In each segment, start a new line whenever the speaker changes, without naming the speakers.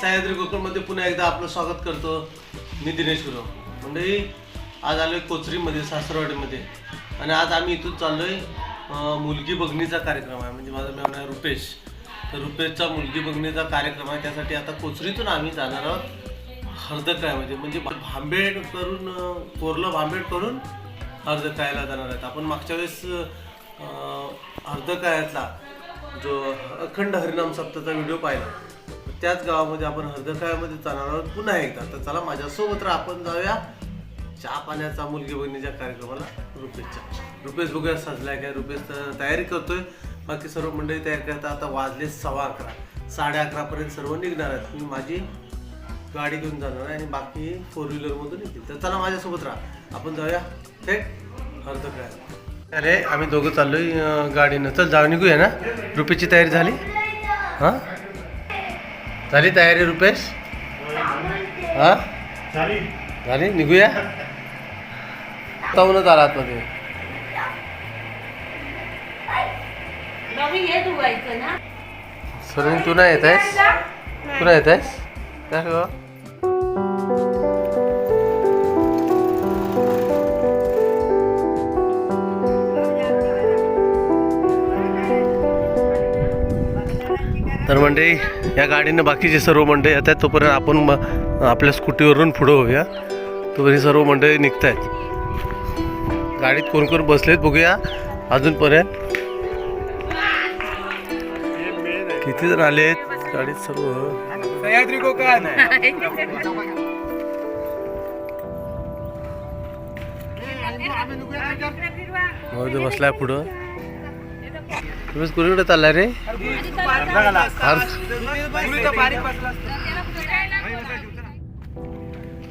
सह्याद्री गोकुळमध्ये पुन्हा एकदा आपलं स्वागत करतो. मी दिनेश गुरव. मंडळी आज आलोय कोचरीमध्ये सासरवाडीमध्ये. आणि आज आम्ही इथून चाललोय आहे मुलगी बघणीचा कार्यक्रम आहे. म्हणजे माझं नाव आहे रुपेश. तर रुपेशचा मुलगी बघणीचा कार्यक्रम आहे. त्यासाठी आता कोचरीतून आम्ही जाणार आहोत. हर्दकायमध्ये. म्हणजे भांबेड करून कोरलं भांबेड करून हर्दकायला जाणार आहेत. आपण मागच्या वेळेस अं, हर्दकायातला जो अखंड हरिनाम सप्ताचा व्हिडिओ पाहिला. त्याच गावामध्ये आपण हर्दकायामध्ये जाणार आहोत. पुन्हा एकदा तर चला माझ्यासोबत राहा. आपण जाऊया चहा पाण्याचा मुलगी बहिणीच्या कार्यक्रमाला रुपेशच्या. रुपेश बघूया सजलाय काय? रुपेश तयारी करतोय. बाकी सर्व मंडळी तयारी करतात. आता वाजले सव्वा अकरा. साडे अकरापर्यंत सर्व निघणार आहेत. मी माझी गाडी घेऊन जाणार आहे आणि बाकी फोर व्हीलरमधून येतील. तर चला माझ्यासोबत राहा. आपण जाऊया. थेट हर्दकायाला अरे आम्ही दोघं चाललोय गाडीनं. चल जाऊ निघूया ना? रुपेची तयारी झाली? हां? झाली तयारी रुपेश? हां? झाली. निघूया? जाऊनच आला आतमध्ये. सरून तू नाही येत आहेस? तू नाही येत आहेस? काय तर मंडळी या गाडीनं बाकीचे सर्व मंडळी येत आहेत तोपर्यंत आपण म- आपल्या स्कूटीवरून पुढं होऊया. तोपर्यंत सर्व मंडळी निघत आहेत गाडीत कोण कोण बसलेत बघूया. अजूनपर्यंत. किती जण आलेत? गाडीत सर्व.
सह्याद्री कोकण
बसलाय पुढं. तुम्हीच कुणीकडे चाललाय रे?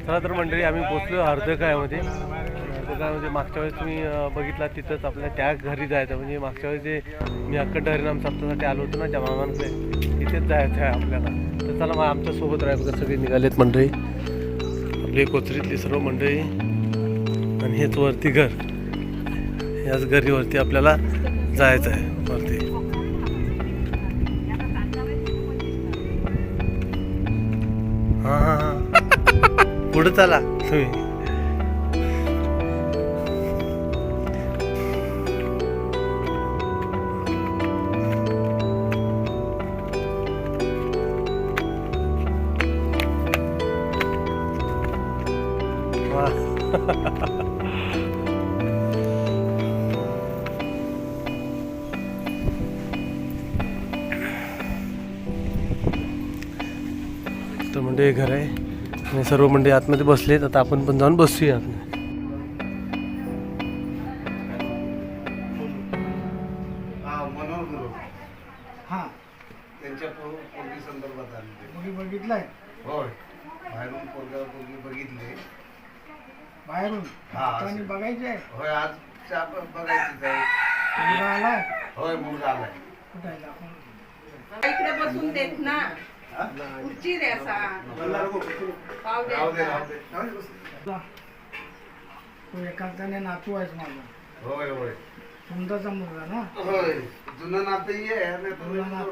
चला तर मंडळी आम्ही पोचलो हर्दकायामध्ये हर्दकायामध्ये मागच्या वेळेस तुम्ही बघितला तिथंच आपल्या त्या घरी जायचं. म्हणजे मागच्या वेळेस जे मी अखंड हरिनाम सप्तासाठी आलो होतो ना त्या मामांकडे तिथेच जायचं आहे आपल्याला. तर चला मग आमच्यासोबत राहायचं सगळे निघालेत मंडळी. आपली कोचरीतली सर्व मंडळी. आणि हेच वरती घर. याच घरीवरती आपल्याला जायचं आहे पुढे चला तुम्ही वा. तर म्हणजे हे घर आहे आणि सर्व म्हणजे आतमध्ये बसलेत. आता आपण पण जाऊन बसूया. आतमध्ये
हा. बघितलाय?
होय. बाहेरून पोरगा पोरगी बघितले.
बाहेरून? आणि
असं.
बघायचे आहे?
होय आज चहा प- बघायचीच आहे.
मुलगा आलाय?
होय मुलगा आलाय.
कुठे आहे? दाखव.
इकडे बसून देत ना. खुर्ची
एकांताने नातू आहेस माझा.
होय होय.
समजाचा मुलगा ना?
होय. जुनं नातं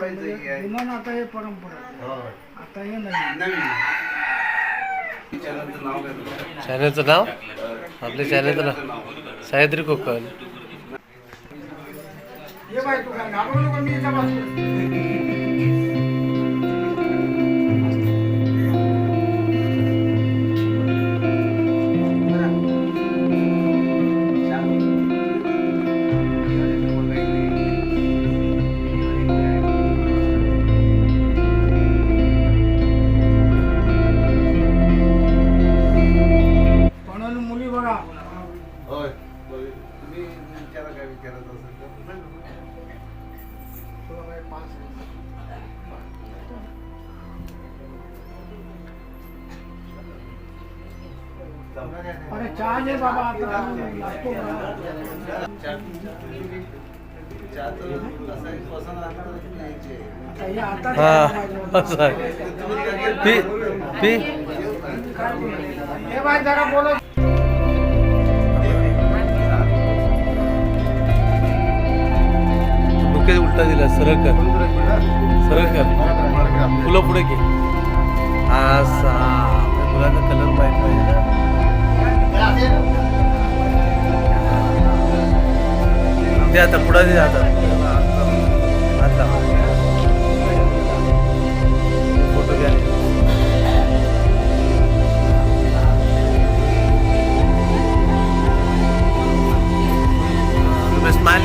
म्हणजे
ही आहे.
जुनं नातं हे परंपरा.
होय.
आता हे नाही
नवीन. चॅनलचं नाव तुझं?
चॅनलचं नाव? आपल्या चॅनलचं नाव? सह्याद्री कोकण.
ये बाय तू काय घाबरू नको मी अरे बाबा आता लागतो हे आता
हा. असं आहे. P P.
हे बाय जरा बोला
डोक्यात उलटा दिला सरळ कर. सरळ कर. फुलं पुढे घे. असा गुलाचा कलर माहीत पाहिजे. ते आता पुढे दे आता. फोटो घ्या.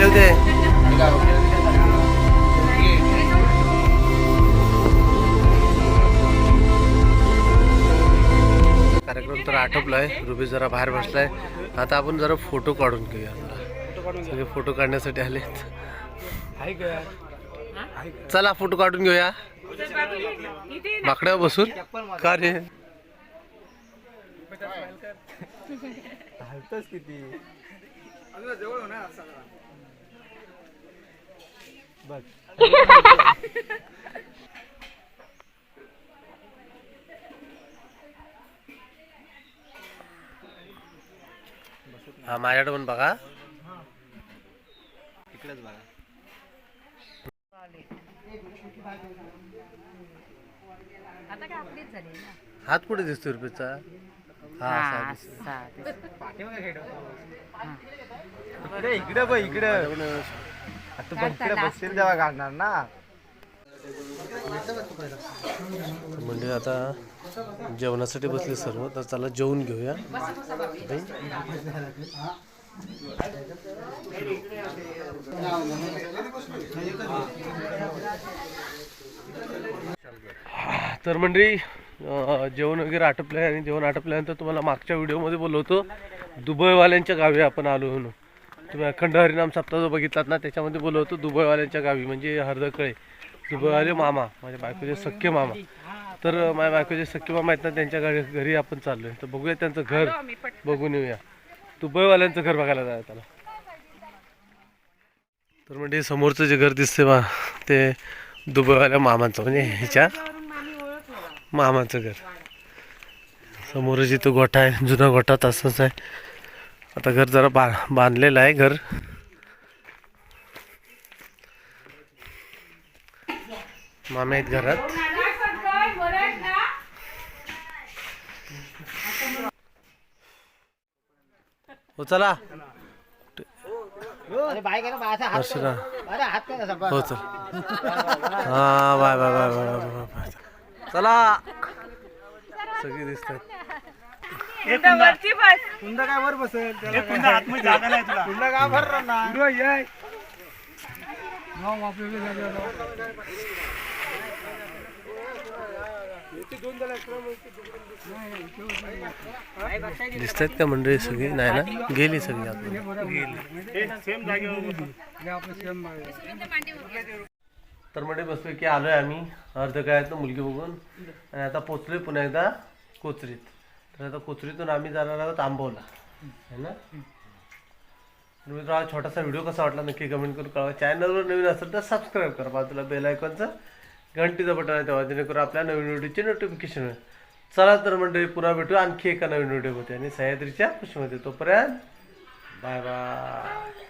दे. कार्यक्रम तर आटोपलाय. रुबी जरा बाहेर बसलाय. आता आपण जरा फोटो काढून घेऊया. सगळे फोटो काढण्यासाठी आलेत चला फोटो काढून घेऊया. बाकड्यावर बसून. का रे?
किती?
हा माझ्याकडे पण बघा.
इकडेच बघा.
आता काय आपलीच झाली ना?
हात कुठे दिसतो रुपयेचा हा.
इकडे इकडे बघ इकडे. तू इकडे बसशील तेव्हा काढणार ना.
म्हणजे आता जेवणासाठी बसले सर्व तर चला जेवून घेऊया. तर मंडळी जेवण वगैरे आटपलं आहे आणि जेवण आटपल्यानंतर तुम्हाला मागच्या व्हिडिओमध्ये बोललो होतो दुबईवाल्यांच्या गावी आपण आलो म्हणून. तुम्ही अखंड हरिनाम सप्ताह जो बघितलात ना त्याच्यामध्ये बोललो होतो दुबईवाल्यांच्या गावी म्हणजे हरदकळे. दुबईवाले मामा माझ्या बायकोचे सख्खे मामा. तर माझ्या बायकोचे सख्खे मामा आहेत ना त्यांच्या घरी घरी आपण आहे तर बघूया त्यांचं घर बघून येऊया. दुबईवाल्यांचं घर बघायला जाऊया त्याला तर म्हणजे समोरचं जे घर दिसते बा ते दुबईवाल्या मामांचं म्हणजे ह्याच्या मामाचं घर. समोर जिथं गोठा आहे जुना गोठा तसंच आहे. आता घर जरा बा बांधलेलं आहे घर. मामे आहेत घरात. हो चला. अर्चना हो चल. हा bye bye bye bye bye bye bye. चला. सगळी दिसतात.
वरती बस.
कुंदा काय वर बसेल? नाही तुला. कुंदा काय भर राहणार?
मग आपल्याला जागा-
दिसतायत का मंडळी सगळी? नाही ना? गेली सगळी आपण.
हे आपलं सेम आहे.
तर म्हणजे बसपैकी आलोय आम्ही अर्धकाळातलं मुलगी बघून. आणि आता पोचलोय पुन्हा एकदा कोचरीत. तर आता कोचरीतून आम्ही जाणार आहोत आंबवला है ना? तर मित्रांनो, हा छोटासा व्हिडिओ कसा वाटला नक्की कमेंट करून कळवा. चॅनलवर नवीन असेल तर सबस्क्राईब करा. बाजूला बेल आयकॉनचं घंटीचं बटन आहे तेव्हा जेणेकरून आपल्या नवीन व्हिडिओचे नोटिफिकेशन होईल. चला तर मंडळी पुन्हा भेटू. आणखी एका नवीन व्हिडिओमध्ये. आणि सह्याद्रीच्या खुशीमध्ये तोपर्यंत बाय बाय